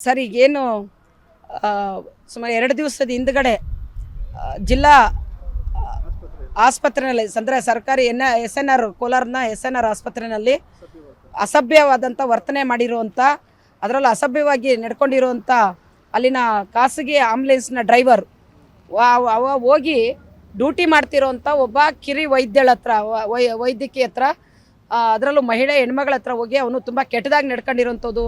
Sir ಈಗೇನು ಸುಮಾರು ಎರಡು ದಿವಸದ ಹಿಂದ್ಗಡೆ ಜಿಲ್ಲಾ ಆಸ್ಪತ್ರೆಯಲ್ಲಿ ಅಂದರೆ ಸರ್ಕಾರಿ ಎನ್ ಎಸ್ ಎನ್ ಆರ್ ಕೋಲಾರ್ನ ಎಸ್ ಎನ್ ಆರ್ ಆಸ್ಪತ್ರೆಯಲ್ಲಿ ಅಸಭ್ಯವಾದಂಥ ವರ್ತನೆ ಮಾಡಿರುವಂಥ ಅದರಲ್ಲೂ ಅಸಭ್ಯವಾಗಿ ನಡ್ಕೊಂಡಿರುವಂಥ ಅಲ್ಲಿನ ಖಾಸಗಿ ಆಂಬುಲೆನ್ಸ್ನ ಡ್ರೈವರ್ ಅವ ಹೋಗಿ ಡ್ಯೂಟಿ ಮಾಡ್ತಿರೋಂಥ ಒಬ್ಬ ಕಿರಿ ವೈದ್ಯಳ ಹತ್ರ, ವ- ವೈದ್ಯಕೀಯ ಹತ್ರ ಅದರಲ್ಲೂ ಮಹಿಳೆ ಹೆಣ್ಮಗಳ ಹತ್ರ ಹೋಗಿ ಅವನು ತುಂಬ ಕೆಟ್ಟದಾಗಿ ನಡ್ಕೊಂಡಿರೋಂಥದ್ದು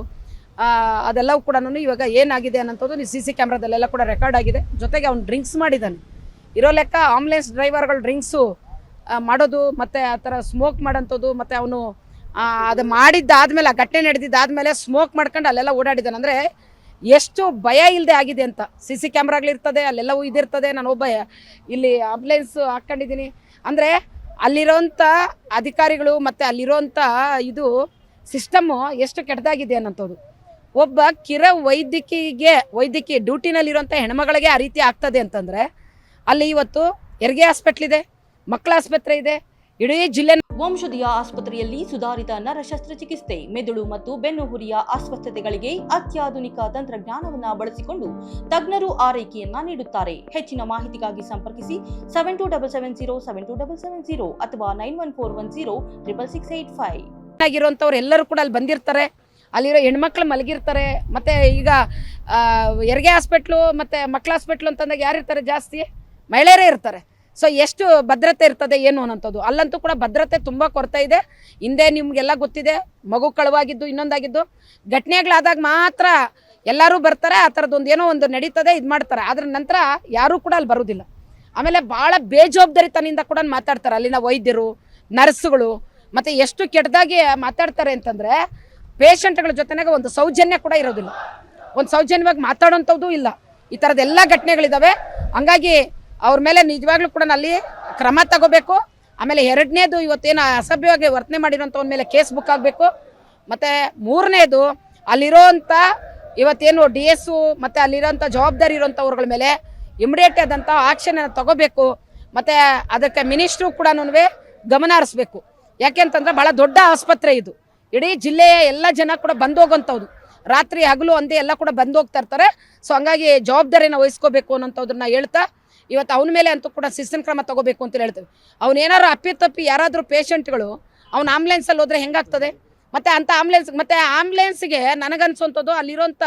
ಅದೆಲ್ಲವೂ ಕೂಡ ಇವಾಗ ಏನಾಗಿದೆ ಅನ್ನೋಂಥದ್ದು ಸಿ ಸಿ ಕ್ಯಾಮ್ರಾದಲ್ಲೆಲ್ಲ ಕೂಡ ರೆಕಾರ್ಡ್ ಆಗಿದೆ. ಜೊತೆಗೆ ಅವ್ನು ಡ್ರಿಂಕ್ಸ್ ಮಾಡಿದ್ದಾನೆ ಇರೋ ಲೆಕ್ಕ ಆಂಬುಲೆನ್ಸ್ ಡ್ರೈವರ್ಗಳು ಡ್ರಿಂಕ್ಸು ಮಾಡೋದು, ಮತ್ತು ಆ ಥರ ಸ್ಮೋಕ್ ಮಾಡೋಂಥದ್ದು, ಮತ್ತು ಅವನು ಅದು ಮಾಡಿದ್ದಾದಮೇಲೆ, ಆ ಘಟನೆ ನಡೆದಿದ್ದಾದಮೇಲೆ ಸ್ಮೋಕ್ ಮಾಡ್ಕೊಂಡು ಅಲ್ಲೆಲ್ಲ ಓಡಾಡಿದ್ದಾನೆ ಅಂದರೆ ಎಷ್ಟು ಭಯ ಇಲ್ಲದೆ ಆಗಿದೆ ಅಂತ. ಸಿ ಸಿ ಕ್ಯಾಮ್ರಾಗಳಿರ್ತದೆ ಅಲ್ಲೆಲ್ಲವೂ ಇದಿರ್ತದೆ ನಾನು ಒಬ್ಬ ಇಲ್ಲಿ ಆಂಬುಲೆನ್ಸ್ ಹಾಕ್ಕೊಂಡಿದ್ದೀನಿ. ಅಂದರೆ ಅಲ್ಲಿರೋಂಥ ಅಧಿಕಾರಿಗಳು ಮತ್ತು ಅಲ್ಲಿರೋಂಥ ಇದು ಸಿಸ್ಟಮ್ಮು ಎಷ್ಟು ಕೆಟ್ಟದಾಗಿದೆ ಅನ್ನೋಂಥದ್ದು. ಒಬ್ಬ ಕಿರ ವೈದ್ಯಕಿಗೆ ವೈದ್ಯಕೀಯ ಡ್ಯೂಟಿನಲ್ಲಿರುವಂಥ ಹೆಣ್ಮಗಳಿಗೆ ಆ ರೀತಿ ಆಗ್ತದೆ ಅಂತಂದರೆ ಅಲ್ಲಿ ಇವತ್ತು ಹೆರಿಗೆ ಹಾಸ್ಪಿಟ್ಲ್ ಇದೆ ಮಕ್ಕಳ ಆಸ್ಪತ್ರೆ ಇದೆ ಇಡೀ ಜಿಲ್ಲೆ ವಂಶದಿಯ ಆಸ್ಪತ್ರೆಯಲ್ಲಿ ಸುಧಾರಿತ ನರ ಶಸ್ತ್ರಚಿಕಿತ್ಸೆ ಮೆದುಳು ಮತ್ತು ಬೆನ್ನುಹುರಿಯ ಅಸ್ವಸ್ಥತೆಗಳಿಗೆ ಅತ್ಯಾಧುನಿಕ ತಂತ್ರಜ್ಞಾನವನ್ನ ಬಳಸಿಕೊಂಡು ತಜ್ಞರು ಆರೈಕೆಯನ್ನ ನೀಡುತ್ತಾರೆ. ಹೆಚ್ಚಿನ ಮಾಹಿತಿಗಾಗಿ ಸಂಪರ್ಕಿಸಿ seven two double seven zero seven two double seven zero ಅಥವಾ nine one four one zero triple six eight five ಆಗಿರುವಂಥವ್ರು ಎಲ್ಲರೂ ಕೂಡ ಅಲ್ಲಿ ಬಂದಿರ್ತಾರೆ. ಅಲ್ಲಿರೋ ಹೆಣ್ಮಕ್ಳು ಮಲಗಿರ್ತಾರೆ, ಮತ್ತು ಈಗ ಹೆರಿಗೆ ಹಾಸ್ಪಿಟ್ಲು, ಮತ್ತು ಮಕ್ಕಳ ಹಾಸ್ಪಿಟ್ಲು ಅಂತಂದಾಗ ಯಾರು ಇರ್ತಾರೆ ಜಾಸ್ತಿ? ಮಹಿಳೆಯರೇ ಇರ್ತಾರೆ. ಸೊ ಎಷ್ಟು ಭದ್ರತೆ ಇರ್ತದೆ, ಏನು ಅನ್ನೋಂಥದ್ದು. ಅಲ್ಲಂತೂ ಕೂಡ ಭದ್ರತೆ ತುಂಬ ಕೊರತೆ ಇದೆ. ಹಿಂದೆ ನಿಮಗೆಲ್ಲ ಗೊತ್ತಿದೆ, ಮಗು ಕಳುವಾಗಿದ್ದು, ಇನ್ನೊಂದಾಗಿದ್ದು. ಘಟನೆಗಳಾದಾಗ ಮಾತ್ರ ಎಲ್ಲರೂ ಬರ್ತಾರೆ, ಆ ಥರದ್ದೊಂದು ಏನೋ ಒಂದು ನಡೀತದೆ, ಇದು ಮಾಡ್ತಾರೆ. ಅದ್ರ ನಂತರ ಯಾರೂ ಕೂಡ ಅಲ್ಲಿ ಬರೋದಿಲ್ಲ. ಆಮೇಲೆ ಭಾಳ ಬೇಜವಾಬ್ದಾರಿತನದಿಂದ ಕೂಡ ಮಾತಾಡ್ತಾರೆ. ಅಲ್ಲಿನ ವೈದ್ಯರು, ನರ್ಸ್ಗಳು, ಮತ್ತು ಎಷ್ಟು ಕೆಟ್ಟದಾಗಿ ಮಾತಾಡ್ತಾರೆ ಅಂತಂದರೆ ಪೇಷಂಟ್ಗಳ ಜೊತೆನಾಗ ಒಂದು ಸೌಜನ್ಯ ಕೂಡ ಇರೋದಿಲ್ಲ. ಒಂದು ಸೌಜನ್ಯವಾಗಿ ಮಾತಾಡೋಂಥದ್ದು ಇಲ್ಲ. ಈ ಥರದ ಎಲ್ಲ ಘಟನೆಗಳಿದ್ದಾವೆ ಹಂಗಾಗಿ ಅವ್ರ ಮೇಲೆ ನಿಜವಾಗ್ಲೂ ಕೂಡ ಅಲ್ಲಿ ಕ್ರಮ ತಗೋಬೇಕು. ಆಮೇಲೆ ಎರಡನೇದು ಇವತ್ತೇನು ಅಸಭ್ಯವಾಗಿ ವರ್ತನೆ ಮಾಡಿರೋಂಥವ್ರ ಮೇಲೆ ಕೇಸ್ ಬುಕ್ ಆಗಬೇಕು. ಮತ್ತು ಮೂರನೇದು ಅಲ್ಲಿರೋಂಥ ಇವತ್ತೇನು ಡಿ ಎಸ್ಸು ಮತ್ತು ಅಲ್ಲಿರೋಂಥ ಜವಾಬ್ದಾರಿ ಇರೋಂಥವ್ರಗಳ ಮೇಲೆ ಇಮಿಡಿಯೇಟ್ ಆದಂಥ ಆಕ್ಷನ್ ತಗೋಬೇಕು. ಮತ್ತು ಅದಕ್ಕೆ ಮಿನಿಸ್ಟ್ರು ಕೂಡ ಗಮನ ಹರಿಸ್ಬೇಕು. ಯಾಕೆಂತಂದ್ರೆ ಭಾಳ ದೊಡ್ಡ ಆಸ್ಪತ್ರೆ ಇದು. ಇಡೀ ಜಿಲ್ಲೆಯ ಎಲ್ಲ ಜನ ಕೂಡ ಬಂದು ಹೋಗೋಂಥವ್ದು ರಾತ್ರಿ ಹಗಲು ಅಂದೇ ಎಲ್ಲ ಕೂಡ ಬಂದು ಹೋಗ್ತಾ ಇರ್ತಾರೆ. ಸೊ ಹಂಗಾಗಿ ಜವಾಬ್ದಾರಿನ ವಹಿಸ್ಕೋಬೇಕು ಅನ್ನೋಂಥದ್ರನ್ನ ಹೇಳ್ತಾ, ಇವತ್ತು ಅವನ ಮೇಲೆ ಅಂತೂ ಕೂಡ ಶಿಸ್ತಿನ ಕ್ರಮ ತಗೋಬೇಕು ಅಂತ ಹೇಳ್ತೀವಿ. ಅವನೇನಾರು ಅಪ್ಪಿತಪ್ಪಿ ಯಾರಾದರೂ ಪೇಷಂಟ್ಗಳು ಅವ್ನು ಆಂಬ್ಲೆನ್ಸಲ್ಲಿ ಹೋದರೆ ಹೆಂಗಾಗ್ತದೆ? ಮತ್ತು ಅಂಥ ಆಂಬುಲೆನ್ಸ್ ಮತ್ತು ಆಂಬ್ಯುಲೆನ್ಸ್ಗೆ ನನಗನ್ಸೋಂಥದ್ದು ಅಲ್ಲಿರೋಂಥ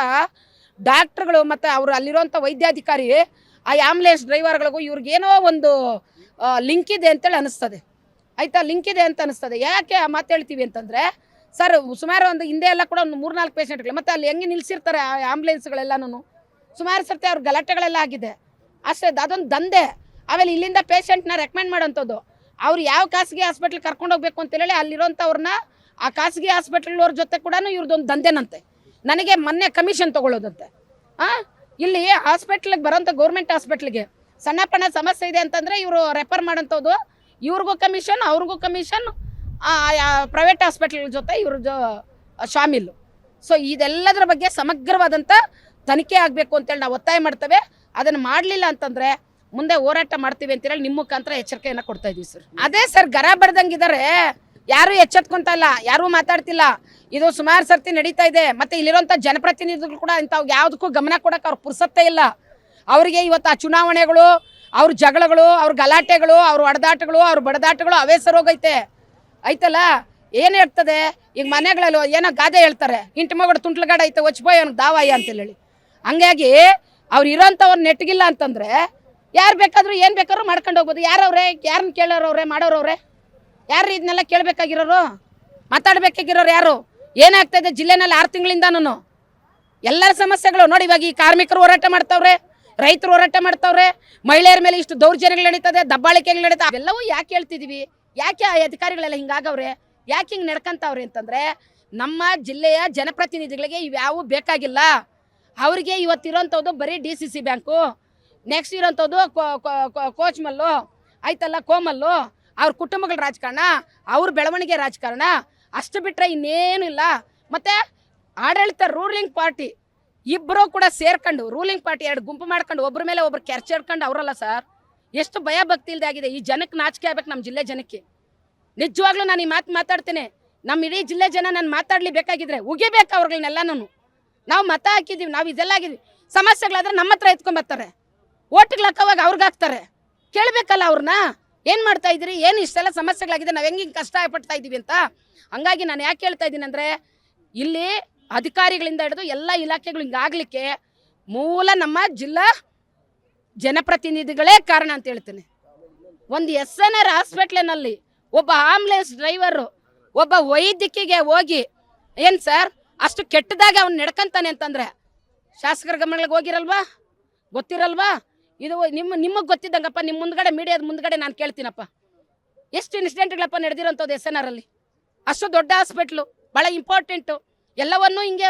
ಡಾಕ್ಟ್ರುಗಳು ಮತ್ತು ಅವರು ಅಲ್ಲಿರೋಂಥ ವೈದ್ಯಾಧಿಕಾರಿ, ಆ ಆಂಬುಲೆನ್ಸ್ ಡ್ರೈವರ್ಗಳಿಗೂ ಇವ್ರಿಗೇನೋ ಒಂದು ಲಿಂಕ್ ಇದೆ ಅಂತೇಳಿ ಅನಿಸ್ತದೆ. ಆಯಿತಾ? ಲಿಂಕ್ ಇದೆ ಅಂತ ಅನಿಸ್ತದೆ. ಯಾಕೆ ಆ ಹೇಳ್ತೀವಿ ಅಂತಂದರೆ ಸರ್, ಸುಮಾರು ಒಂದು ಹಿಂದೆ ಎಲ್ಲ ಕೂಡ ಒಂದು ಮೂರ್ನಾಲ್ಕು ಪೇಷಂಟ್ಗಳು ಮತ್ತು ಅಲ್ಲಿ ಹೆಂಗೆ ನಿಲ್ಸಿರ್ತಾರೆ ಆ ಸುಮಾರು ಸರ್ತಿ ಅವ್ರ ಗಲಾಟೆಗಳೆಲ್ಲ ಆಗಿದೆ. ಅಷ್ಟೇ, ಅದೊಂದು ದಂಧೆ. ಆಮೇಲೆ ಇಲ್ಲಿಂದ ಪೇಷಂಟ್ನ ರೆಕಮೆಂಡ್ ಮಾಡೋಂಥದ್ದು ಅವ್ರು ಯಾವ ಖಾಸಗಿ ಹಾಸ್ಪಿಟ್ಲ್ ಕರ್ಕೊಂಡು ಹೋಗ್ಬೇಕು ಅಂತೇಳಿ ಅಲ್ಲಿರೋಂಥವ್ರನ್ನ ಆ ಖಾಸಗಿ ಹಾಸ್ಪಿಟ್ಲವ್ರ ಜೊತೆ ಕೂಡ ಇವ್ರದ್ದೊಂದು ದಂಧೆನಂತೆ. ನನಗೆ ಮೊನ್ನೆ ಕಮಿಷನ್ ತೊಗೊಳ್ಳೋದಂತೆ. ಹಾಂ ಇಲ್ಲಿ ಹಾಸ್ಪಿಟ್ಲಿಗೆ ಬರೋಂಥ ಗೌರ್ಮೆಂಟ್ ಹಾಸ್ಪಿಟ್ಲಿಗೆ ಸಣ್ಣ ಪಣ್ಣ ಸಮಸ್ಯೆ ಇದೆ ಅಂತಂದರೆ ಇವರು ರೆಫರ್ ಮಾಡೋಂಥದ್ದು ಇವ್ರಿಗೂ ಕಮಿಷನ್ ಅವ್ರಿಗೂ ಕಮಿಷನ್ ಪ್ರೈವೇಟ್ ಹಾಸ್ಪಿಟಲ್ ಜೊತೆ ಇವ್ರ ಜೊ, ಶಾಮೀಲು. ಸೊ ಇದೆಲ್ಲದರ ಬಗ್ಗೆ ಸಮಗ್ರವಾದಂಥ ತನಿಖೆ ಆಗಬೇಕು ಅಂತೇಳಿ ನಾವು ಒತ್ತಾಯ ಮಾಡ್ತೇವೆ. ಅದನ್ನು ಮಾಡಲಿಲ್ಲ ಅಂತಂದರೆ ಮುಂದೆ ಹೋರಾಟ ಮಾಡ್ತೀವಿ ಅಂತೇಳಿ ನಿಮ್ಮ ಮುಖಾಂತರ ಎಚ್ಚರಿಕೆಯನ್ನು ಕೊಡ್ತಾ ಇದೀವಿ ಸರ್ ಅದೇ ಸರ್ ಗರ ಬಡ್ದಂಗಿದ್ದಾರೆ ಯಾರು ಎಚ್ಚೆತ್ಕೊಂತ ಇಲ್ಲ, ಯಾರೂ ಮಾತಾಡ್ತಿಲ್ಲ. ಇದು ಸುಮಾರು ಸರ್ತಿ ನಡೀತಾ ಇದೆ. ಮತ್ತೆ ಇಲ್ಲಿರುವಂಥ ಜನಪ್ರತಿನಿಧಿಗಳು ಕೂಡ ಇಂಥವು ಯಾವುದಕ್ಕೂ ಗಮನ ಕೊಡೋಕೆ ಅವ್ರ ಪುರ್ಸತ್ತೆ ಇಲ್ಲ. ಅವರಿಗೆ ಇವತ್ತು ಆ ಚುನಾವಣೆಗಳು, ಅವ್ರ ಜಗಳಗಳು, ಅವ್ರ ಗಲಾಟೆಗಳು, ಅವ್ರ ಹೊಡೆದಾಟಗಳು ಅವ್ರ ಬಡದಾಟಗಳು ಅವೇ ಸರೋಗೈತೆ. ಐತಲ್ಲ ಏನು ಹೇಳ್ತದೆ? ಈಗ ಮನೆಗಳಲ್ಲಿ ಏನೋ ಗಾದೆ ಹೇಳ್ತಾರೆ. ಇಂಟಿ ಮಗಡ ತುಂಟ್ಲಗಾಡ ಐತೆ, ಒಚ್ಬೋಯ್ ಅವ್ನಿಗೆ ದಾವಾಯ ಅಂತ ಹೇಳಿ ಹಂಗಾಗಿ ಅವ್ರು ಇರೋಂಥವ್ರು ನೆಟ್ಗಿಲ್ಲ ಅಂತಂದ್ರೆ ಯಾರು ಬೇಕಾದರೂ ಏನು ಬೇಕಾದ್ರೂ ಮಾಡ್ಕೊಂಡು ಹೋಗ್ಬೋದು. ಯಾರವ್ರೆ? ಯಾರನ್ನ ಕೇಳೋರವ್ರೆ? ಮಾಡೋರವ್ರೆ? ಯಾರು ಇದನ್ನೆಲ್ಲ ಕೇಳಬೇಕಾಗಿರೋರು? ಮಾತಾಡಬೇಕಾಗಿರೋರು ಯಾರು? ಏನಾಗ್ತಾಯಿದೆ ಜಿಲ್ಲೆನಲ್ಲಿ ಆರು ತಿಂಗಳಿಂದಾನು ಎಲ್ಲರ ಸಮಸ್ಯೆಗಳು ನೋಡಿ ಇವಾಗ ಈ ಕಾರ್ಮಿಕರು ಹೋರಾಟ ಮಾಡ್ತಾವ್ರೆ, ರೈತರು ಹೋರಾಟ ಮಾಡ್ತಾವ್ರೆ, ಮಹಿಳೆಯರ ಮೇಲೆ ಇಷ್ಟು ದೌರ್ಜನ್ಯಗಳು ನಡೀತದೆ, ದಬ್ಬಾಳಿಕೆಗಳು ನಡೀತಾ ಅವೆಲ್ಲವೂ ಯಾಕೆ ಹೇಳ್ತಿದೀವಿ? ಯಾಕೆ ಅಧಿಕಾರಿಗಳೆಲ್ಲ ಹಿಂಗಾಗವ್ರೆ? ಯಾಕೆ ಹಿಂಗೆ ನಡ್ಕಂತವ್ರೆ ಅಂತಂದ್ರೆ, ನಮ್ಮ ಜಿಲ್ಲೆಯ ಜನಪ್ರತಿನಿಧಿಗಳಿಗೆ ಇವ್ಯಾವು ಬೇಕಾಗಿಲ್ಲ. ಅವರಿಗೆ ಇವತ್ತಿರೋಂಥದ್ದು ಬರೀ D C C bank next ಇರೋಂಥದ್ದು ಕೋಚ್ ಮಲ್ಲು, ಆಯ್ತಲ್ಲ, ಕೋಮಲ್ಲು, ಅವ್ರ ಕುಟುಂಬಗಳ ರಾಜಕಾರಣ, ಅವ್ರ ಬೆಳವಣಿಗೆ ರಾಜಕಾರಣ, ಅಷ್ಟು ಬಿಟ್ಟರೆ ಇನ್ನೇನು ಇಲ್ಲ. ಮತ್ತು ಆಡಳಿತ ರೂಲಿಂಗ್ ಪಾರ್ಟಿ ಇಬ್ಬರೂ ಕೂಡ ಸೇರ್ಕೊಂಡು ರೂಲಿಂಗ್ ಪಾರ್ಟಿ ಎರಡು ಗುಂಪು ಮಾಡ್ಕೊಂಡು ಒಬ್ಬರ ಮೇಲೆ ಒಬ್ರು ಕೆರ್ಚಾಡ್ಕೊಂಡು ಅವರಲ್ಲ ಸರ್ ಎಷ್ಟು ಭಯ ಭಕ್ತಿ ಇಲ್ಲದೆ ಆಗಿದೆ. ಈ ಜನಕ್ಕೆ ನಾಚಿಕೆ ಆಗ್ಬೇಕು ನಮ್ಮ ಜಿಲ್ಲೆ ಜನಕ್ಕೆ. ನಿಜವಾಗ್ಲೂ ನಾನು ಈ ಮಾತು ಮಾತಾಡ್ತೇನೆ. ನಮ್ಮ ಇಡೀ ಜಿಲ್ಲೆ ಜನ ನಾನು ಮಾತಾಡ್ಲಿ ಬೇಕಾಗಿದ್ರೆ ಉಗಿಬೇಕು ಅವ್ರಗಳನ್ನೆಲ್ಲ ನಾನು ನಾವು ಮತ ಹಾಕಿದ್ದೀವಿ, ನಾವು ಇದೆಲ್ಲ ಆಗಿದ್ವಿ ಸಮಸ್ಯೆಗಳಾದ್ರೆ ನಮ್ಮ ಹತ್ರ ಎತ್ಕೊಂಬರ್ತಾರೆ ಓಟ್ಗಳು ಹಾಕೋವಾಗ ಅವ್ರಿಗೆ ಹಾಕ್ತಾರೆ. ಕೇಳಬೇಕಲ್ಲ ಅವ್ರನ್ನ ಏನು ಮಾಡ್ತಾ ಇದ್ದೀರಿ? ಏನು ಇಷ್ಟೆಲ್ಲ ಸಮಸ್ಯೆಗಳಾಗಿದೆ? ನಾವು ಹೆಂಗೆ ಹಿಂಗೆ ಕಷ್ಟ ಪಡ್ತಾ ಇದ್ದೀವಿ ಅಂತ? ಹಂಗಾಗಿ ನಾನು ಯಾಕೆ ಹೇಳ್ತಾ ಇದ್ದೀನಿ ಅಂದರೆ, ಇಲ್ಲಿ ಅಧಿಕಾರಿಗಳಿಂದ ಹಿಡಿದು ಎಲ್ಲ ಇಲಾಖೆಗಳು ಹಿಂಗಾಗಲಿಕ್ಕೆ ಮೂಲ ನಮ್ಮ ಜಿಲ್ಲಾ ಜನಪ್ರತಿನಿಧಿಗಳೇ ಕಾರಣ ಅಂತ ಹೇಳ್ತೇನೆ. ಒಂದು ಎಸ್ ಎನ್ ಆರ್ ಹಾಸ್ಪಿಟ್ಲಿನಲ್ಲಿ ಒಬ್ಬ ಆಂಬುಲೆನ್ಸ್ ಡ್ರೈವರು, ಒಬ್ಬ ವೈದ್ಯಕಿಗೆ ಹೋಗಿ, ಏನು ಸರ್, ಅಷ್ಟು ಕೆಟ್ಟದಾಗ ಅವ್ನು ನಡ್ಕಂತಾನೆ ಅಂತಂದ್ರೆ ಶಾಸಕರ ಗಮನಗಳಿಗೆ ಹೋಗಿರಲ್ವಾ? ಗೊತ್ತಿರಲ್ವಾ? ಇದು ನಿಮ್ಮ, ನಿಮಗೆ ಗೊತ್ತಿದ್ದಂಗಪ್ಪ ನಿಮ್ಮ ಮುಂದ್ಗಡೆ, ಮೀಡಿಯಾದ ಮುಂದ್ಗಡೆ ನಾನು ಕೇಳ್ತೀನಪ್ಪ. ಎಷ್ಟು ಇನ್ಸಿಡೆಂಟ್ಗಳಪ್ಪ ನಡೆದಿರೋಂಥದ್ದು ಎಸ್ ಎನ್ ಆರ್ ಅಲ್ಲಿ? ಅಷ್ಟು ದೊಡ್ಡ ಹಾಸ್ಪಿಟ್ಲು ಭಾಳ ಇಂಪಾರ್ಟೆಂಟು, ಎಲ್ಲವನ್ನೂ ಹಿಂಗೆ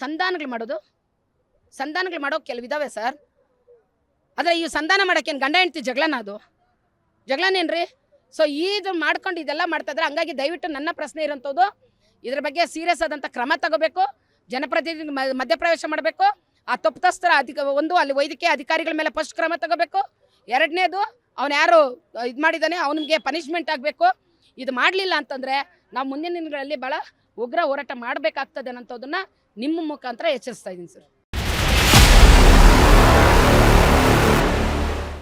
ಸಂಧಾನಗಳು ಮಾಡೋದು? ಸಂಧಾನಗಳು ಮಾಡೋ ಕೆಲವಿದಾವೆ ಸರ್? ಆದರೆ ಈ ಸಂಧಾನ ಮಾಡೋಕ್ಕೇನು ಗಂಡ ಹೆಂಡ್ತಿ ಜಗಳನ ಅದು? ಜಗಳನೇನ್ರಿ ಸೊ ಇದು ಮಾಡ್ಕೊಂಡು ಇದೆಲ್ಲ ಮಾಡ್ತಾಯಿದ್ರೆ ಹಂಗಾಗಿ ದಯವಿಟ್ಟು ನನ್ನ ಪ್ರಶ್ನೆ ಇರೋಂಥದ್ದು, ಇದ್ರ ಬಗ್ಗೆ ಸೀರಿಯಸ್ ಆದಂಥ ಕ್ರಮ ತಗೋಬೇಕು, ಜನಪ್ರತಿನಿಧಿ ಮಧ್ಯಪ್ರವೇಶ ಮಾಡಬೇಕು, ಆ ತಪ್ಪಿತಸ್ಥರ ಅಧಿಕ, ಒಂದು ಅಲ್ಲಿ ವೈದ್ಯಕೀಯ ಅಧಿಕಾರಿಗಳ ಮೇಲೆ ಫಸ್ಟ್ ಕ್ರಮ ತಗೋಬೇಕು, ಎರಡನೇದು ಅವನು ಯಾರು ಇದು ಮಾಡಿದ್ದಾನೆ ಅವನಿಗೆ ಪನಿಷ್ಮೆಂಟ್ ಆಗಬೇಕು, ಇದು ಮಾಡಲಿಲ್ಲ ಅಂತಂದರೆ ನಾವು ಮುಂದಿನ ದಿನಗಳಲ್ಲಿ ಭಾಳ ಉಗ್ರ ಹೋರಾಟ ಮಾಡಬೇಕಾಗ್ತದೆ ಅನ್ನೋದನ್ನು ನಿಮ್ಮ ಮುಖಾಂತರ ಎಚ್ಚರಿಸ್ತಾ ಇದ್ದೀನಿ ಸರ್.